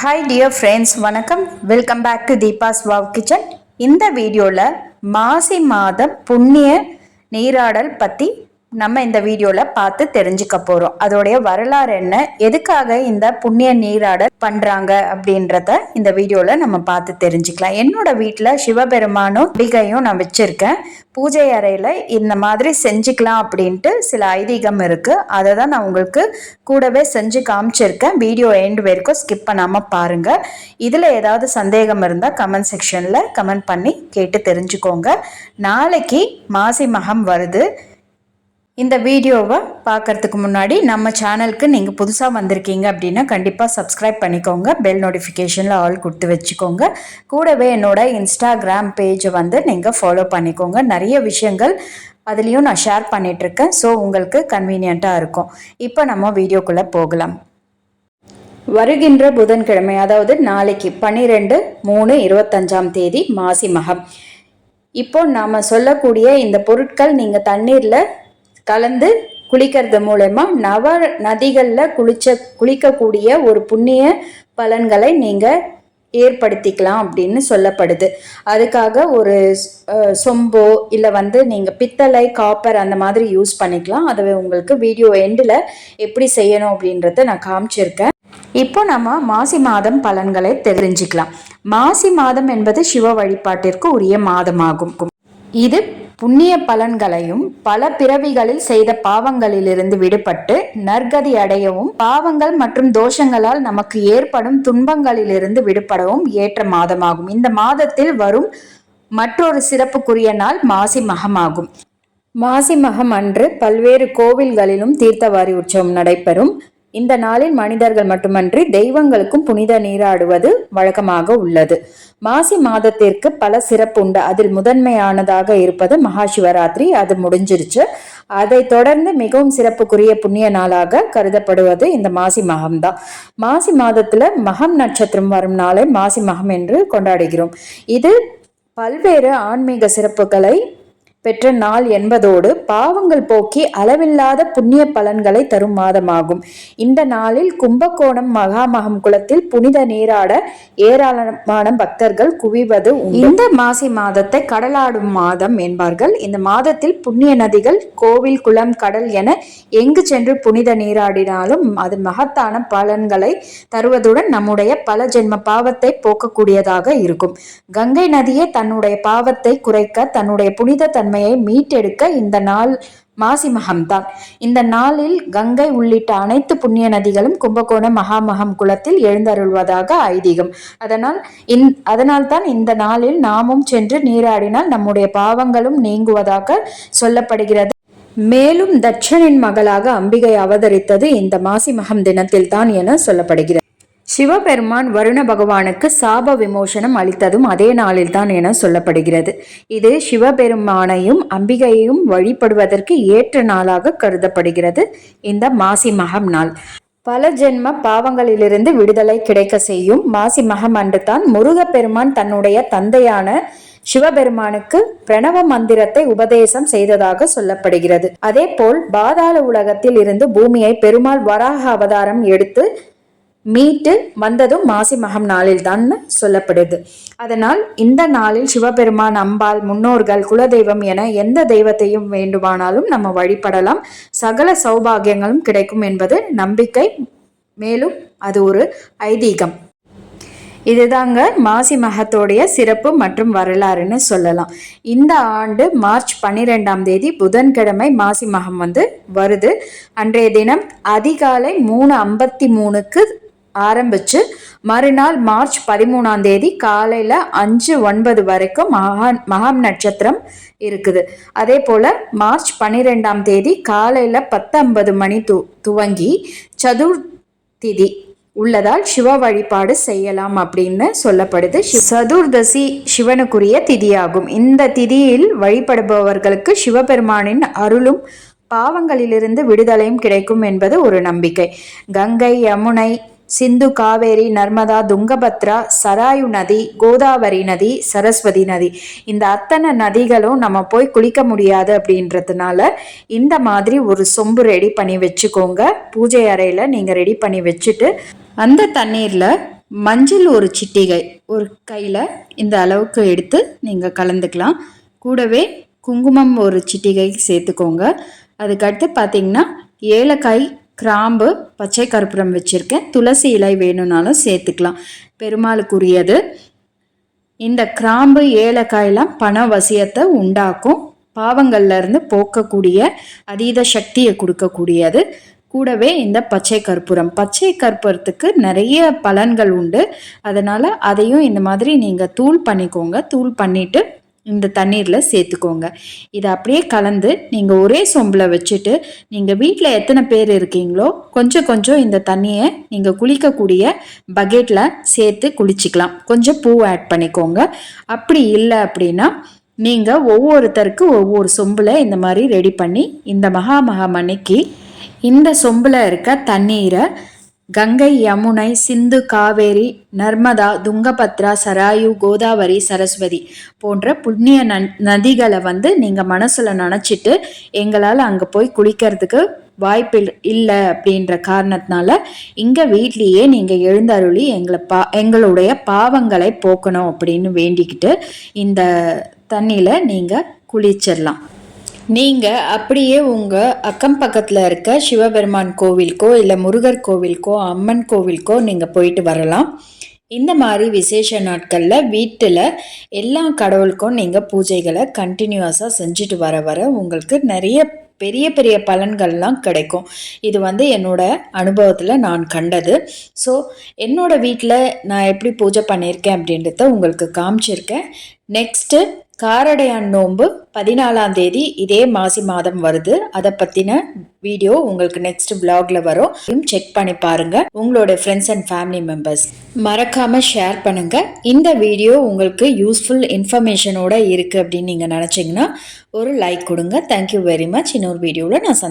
Hi dear friends வணக்கம். Welcome back to Deepa's wow kitchen இந்த வீடியோவில் மாசி மாதம் புண்ணிய நீராடல் பற்றி நம்ம இந்த வீடியோவில் பார்த்து தெரிஞ்சுக்க போகிறோம் அதோடைய வரலாறு என்ன? எதுக்காக இந்த புண்ணிய நீராடல் பண்ணுறாங்க அப்படின்றத இந்த வீடியோவில் நம்ம பார்த்து தெரிஞ்சுக்கலாம். என்னோட வீட்டில் சிவபெருமானும் அம்பிகையும் நான் வச்சுருக்கேன். பூஜை அறையில் இந்த மாதிரி செஞ்சுக்கலாம் அப்படின்ட்டு சில ஐதீகம் இருக்குது அதை தான் நான் உங்களுக்கு கூடவே செஞ்சு காமிச்சிருக்கேன். வீடியோ எண்ட் வரைக்கும் ஸ்கிப் பண்ணாமல் பாருங்கள் இதில் ஏதாவது சந்தேகம் இருந்தால் கமெண்ட் செக்ஷனில் கமெண்ட் பண்ணி கேட்டு தெரிஞ்சுக்கோங்க. நாளைக்கு மாசி மகம் வருது. இந்த வீடியோவை பார்க்கறதுக்கு முன்னாடி நம்ம சேனலுக்கு நீங்கள் புதுசாக வந்திருக்கீங்க அப்படின்னா கண்டிப்பாக சப்ஸ்கிரைப் பண்ணிக்கோங்க. பெல் நோட்டிஃபிகேஷனில் ஆல் கொடுத்து வச்சுக்கோங்க. கூடவே என்னோட இன்ஸ்டாகிராம் பேஜை வந்து நீங்கள் ஃபாலோ பண்ணிக்கோங்க. நிறைய விஷயங்கள் அதுலேயும் நான் ஷேர் பண்ணிகிட்ருக்கேன் ஸோ உங்களுக்கு கன்வீனியண்ட்டாக இருக்கும். இப்போ நம்ம வீடியோக்குள்ளே போகலாம். வருகின்ற புதன்கிழமை அதாவது நாளைக்கு பன்னிரெண்டு மூணு இருபத்தஞ்சாம் தேதி மாசி மகம். இப்போ நாம் சொல்லக்கூடிய இந்த பொருட்கள் நீங்கள் தண்ணீரில் கலந்து குளிக்கிறது மூலயமா நவ நதிகளில் குளிச்ச குளிக்கக்கூடிய ஒரு புண்ணிய பலன்களை நீங்கள் ஏற்படுத்திக்கலாம் அப்படின்னு சொல்லப்படுது. அதுக்காக ஒரு சொம்போ இல்லை வந்து நீங்கள் பித்தளை காப்பர் அந்த மாதிரி யூஸ் பண்ணிக்கலாம். அதை உங்களுக்கு வீடியோ எண்டில் எப்படி செய்யணும் அப்படின்றத நான் காமிச்சிருக்கேன். இப்போ நம்ம மாசி மாதம் பலன்களை தெரிஞ்சுக்கலாம். மாசி மாதம் என்பது சிவ வழிபாட்டிற்கு உரிய மாதமாகும். இது புண்ணிய பலன்களையும் பல பிறவிகளில் செய்த பாவங்களிலிருந்து விடுபட்டு நற்கதி அடையவும் பாவங்கள் மற்றும் தோஷங்களால் நமக்கு ஏற்படும் துன்பங்களிலிருந்து விடுபடவும் ஏற்ற மாதமாகும். இந்த மாதத்தில் வரும் மற்றொரு சிறப்புக்குரிய நாள் மாசி மகமாகும். மாசி மகம் அன்று பல்வேறு கோவில்களிலும் தீர்த்தவாரி உற்சவம் நடைபெறும். இந்த நாளில் மனிதர்கள் மட்டுமன்றி தெய்வங்களுக்கும் புனித நீராடுவது வழக்கமாக உள்ளது. மாசி மாதத்திற்கு பல சிறப்பு உண்டு. அதில் முதன்மையானதாக இருப்பது மகா சிவராத்திரி அது முடிஞ்சிருச்சு. அதை தொடர்ந்து மிகவும் சிறப்புக்குரிய புண்ணிய நாளாக கருதப்படுவது இந்த மாசி மகம்தான். மாசி மாதத்துல மகம் நட்சத்திரம் வரும் நாளை மாசி மகம் என்று கொண்டாடுகிறோம். இது பல்வேறு ஆன்மீக சிறப்புகளை பெற்ற நாள் என்பதோடு பாவங்கள் போக்கி அளவில்லாத புண்ணிய பலன்களை தரும் மாதமாகும். இந்த நாளில் கும்பகோணம் மகாமகம் குளத்தில் புனித நீராட ஏராளமான பக்தர்கள் குவிவது இந்த மாசி மாதத்தை கடலாடும் மாதம் என்பார்கள். இந்த மாதத்தில் புண்ணிய நதிகள் கோவில் குளம் கடல் என எங்கு சென்று புனித நீராடினாலும் அது மகத்தான பலன்களை தருவதுடன் நம்முடைய பல ஜென்ம பாவத்தை போக்கக்கூடியதாக இருக்கும். கங்கை நதியே தன்னுடைய பாவத்தை குறைக்க தன்னுடைய புனித தன்மை தன்மையை மீட்டெடுக்க இந்த நாள் மாசி மகம்தான். இந்த நாளில் கங்கை உள்ளிட்ட அனைத்து புண்ணிய நதிகளும் கும்பகோணம் மகாமகம் குளத்தில் எழுந்தருள்வதாக ஐதீகம். அதனால் இந் அதனால் தான் இந்த நாளில் நாமும் சென்று நீராடினால் நம்முடைய பாவங்களும் நீங்குவதாக சொல்லப்படுகிறது. மேலும் தட்சனின் மகளாக அம்பிகை அவதரித்தது இந்த மாசி மகம் தினத்தில் தான் என சொல்லப்படுகிறது. சிவபெருமான் வருண பகவானுக்கு சாப விமோசனம் அளித்ததும் அதே நாளில்தான் என சொல்லப்படுகிறது. இது சிவபெருமானையும் அம்பிகையையும் வழிபடுவதற்கு ஏற்ற நாளாக கருதப்படுகிறது. இந்த மாசி மகம் நாள். பல ஜென்ம பாவங்களிலிருந்து விடுதலை கிடைக்க செய்யும் மாசி மகம் அன்று தான் முருகப்பெருமான் தன்னுடைய தந்தையான சிவபெருமானுக்கு பிரணவ மந்திரத்தை உபதேசம் செய்ததாக சொல்லப்படுகிறது. அதே போல் பாதாள உலகத்தில் இருந்து பூமியை பெருமாள் வராக அவதாரம் எடுத்து மீட்டு வந்ததும் மாசி மகம் நாளில் தான் சொல்லப்படுது. அதனால் இந்த நாளில் சிவபெருமான் அம்பாள் முன்னோர்கள் குலதெய்வம் என எந்த தெய்வத்தையும் வேண்டுமானாலும் நம்ம வழிபடலாம். சகல சௌபாகியங்களும் கிடைக்கும் என்பது நம்பிக்கை. மேலும் அது ஒரு ஐதீகம். இதுதாங்க மாசி மகத்தோடைய சிறப்பு மற்றும் வரலாறுன்னு சொல்லலாம். இந்த ஆண்டு மார்ச் பன்னிரெண்டாம் தேதி புதன்கிழமை மாசி மகம் வந்து வருது. அன்றைய தினம் அதிகாலை மூணு ஐம்பத்தி மூணுக்கு ஆரம்பிச்சு மறுநாள் மார்ச் பதிமூணாம் தேதி காலையில் அஞ்சு ஒன்பது வரைக்கும் மகா மகம் நட்சத்திரம் இருக்குது. அதே போல் மார்ச் பன்னிரெண்டாம் தேதி காலையில் பத்தொன்பது மணி து துவங்கி சதுர்த்திதி உள்ளதால் சிவ வழிபாடு செய்யலாம் அப்படின்னு சொல்லப்படுது. சதுர்தசி சிவனுக்குரிய திதியாகும். இந்த திதியில் வழிபடுபவர்களுக்கு சிவபெருமானின் அருளும் பாவங்களிலிருந்து விடுதலையும் கிடைக்கும் என்பது ஒரு நம்பிக்கை. கங்கை யமுனை சிந்து காவேரி நர்மதா துங்கபத்ரா சராயு நதி கோதாவரி நதி சரஸ்வதி நதி. இந்த அத்தனை நதிகளும் நம்ம போய் குளிக்க முடியாது அப்படின்றதுனால இந்த மாதிரி ஒரு சொம்பு ரெடி பண்ணி வச்சுக்கோங்க. பூஜை அறையில் நீங்கள் ரெடி பண்ணி வச்சுட்டு அந்த தண்ணீரில் மஞ்சள் ஒரு சிட்டிகை ஒரு கையில் இந்த அளவுக்கு எடுத்து நீங்கள் கலந்துக்கலாம். கூடவே குங்குமம் ஒரு சிட்டிகை சேர்த்துக்கோங்க. அதுக்கடுத்து பார்த்தீங்கன்னா ஏலக்காய் கிராம்பு பச்சை கற்பூரம் வச்சுருக்கேன். துளசி இலை வேணும்னாலும் சேர்த்துக்கலாம். பெருமாளுக்குரியது இந்த கிராம்பு ஏலக்காயெல்லாம் பண வசியத்தை உண்டாக்கும். பாவங்கள்லேருந்து போக்கக்கூடிய அதீத சக்தியை கொடுக்கக்கூடியது. கூடவே இந்த பச்சை கற்பூரம் பச்சை கற்பூரத்துக்கு நிறைய பலன்கள் உண்டு. அதனால் அதையும் இந்த மாதிரி நீங்கள் தூள் பண்ணிக்கோங்க. தூள் பண்ணிவிட்டு இந்த தண்ணீரில் சேர்த்துக்கோங்க. இதை அப்படியே கலந்து நீங்கள் ஒரே சொம்பில் வச்சுட்டு நீங்கள் வீட்டில் எத்தனை பேர் இருக்கீங்களோ கொஞ்சம் கொஞ்சம் இந்த தண்ணியை நீங்கள் குளிக்கக்கூடிய பக்கெட்டில் சேர்த்து குளிச்சிக்கலாம். கொஞ்சம் பூ ஆட் பண்ணிக்கோங்க. அப்படி இல்லை அப்படின்னா நீங்கள் ஒவ்வொருத்தருக்கு ஒவ்வொரு சொம்பில் இந்த மாதிரி ரெடி பண்ணி இந்த மகா மகாமணிக்கு இந்த சொம்பில் இருக்க தண்ணீரை கங்கை யமுனை சிந்து காவேரி நர்மதா துங்கபத்ரா சராயு கோதாவரி சரஸ்வதி போன்ற புண்ணிய நதிகளை வந்து நீங்கள் மனசில் நினச்சிட்டு எங்களால் அங்கே போய் குளிக்கிறதுக்கு வாய்ப்பு இல்லை அப்படின்ற காரணத்தினால இங்கே வீட்லேயே நீங்கள் எழுந்தருளி எங்களை பா எங்களுடைய பாவங்களை போக்கணும் அப்படின்னு வேண்டிக்கிட்டு இந்த தண்ணியில் நீங்கள் குளிச்சிடலாம் நீங்கள் அப்படியே உங்கள் அக்கம் பக்கத்தில் இருக்க சிவபெருமான் கோவிலுக்கோ இல்லை முருகர் கோவிலுக்கோ அம்மன் கோவிலுக்கோ நீங்கள் போயிட்டு வரலாம். இந்த மாதிரி விசேஷ நாட்களில் வீட்டில் எல்லா கடவுளுக்கும் நீங்கள் பூஜைகளை கண்டினியூஸாக செஞ்சுட்டு வர வர உங்களுக்கு நிறைய பெரிய பெரிய பலன்கள்லாம் கிடைக்கும். இது வந்து என்னோட அனுபவத்தில் நான் கண்டது. ஸோ என்னோடய வீட்டில் நான் எப்படி பூஜை பண்ணியிருக்கேன் அப்படின்றத உங்களுக்கு காமிச்சிருக்கேன். நெக்ஸ்ட்டு காரடையான் நோன்பு பதினாலாம் தேதி இதே மாசி மாதம் வருது. அதை பற்றின வீடியோ உங்களுக்கு நெக்ஸ்ட் பிளாக்ல வரும். செக் பண்ணி பாருங்க. உங்களோட ஃப்ரெண்ட்ஸ் அண்ட் ஃபேமிலி மெம்பர்ஸ் மறக்காம ஷேர் பண்ணுங்க. இந்த வீடியோ உங்களுக்கு யூஸ்ஃபுல் இன்ஃபர்மேஷனோட இருக்கு அப்படின்னு நீங்க நினைச்சீங்கன்னா ஒரு லைக் கொடுங்க. தேங்க்யூ வெரி மச் இன்னொரு வீடியோவில் நான்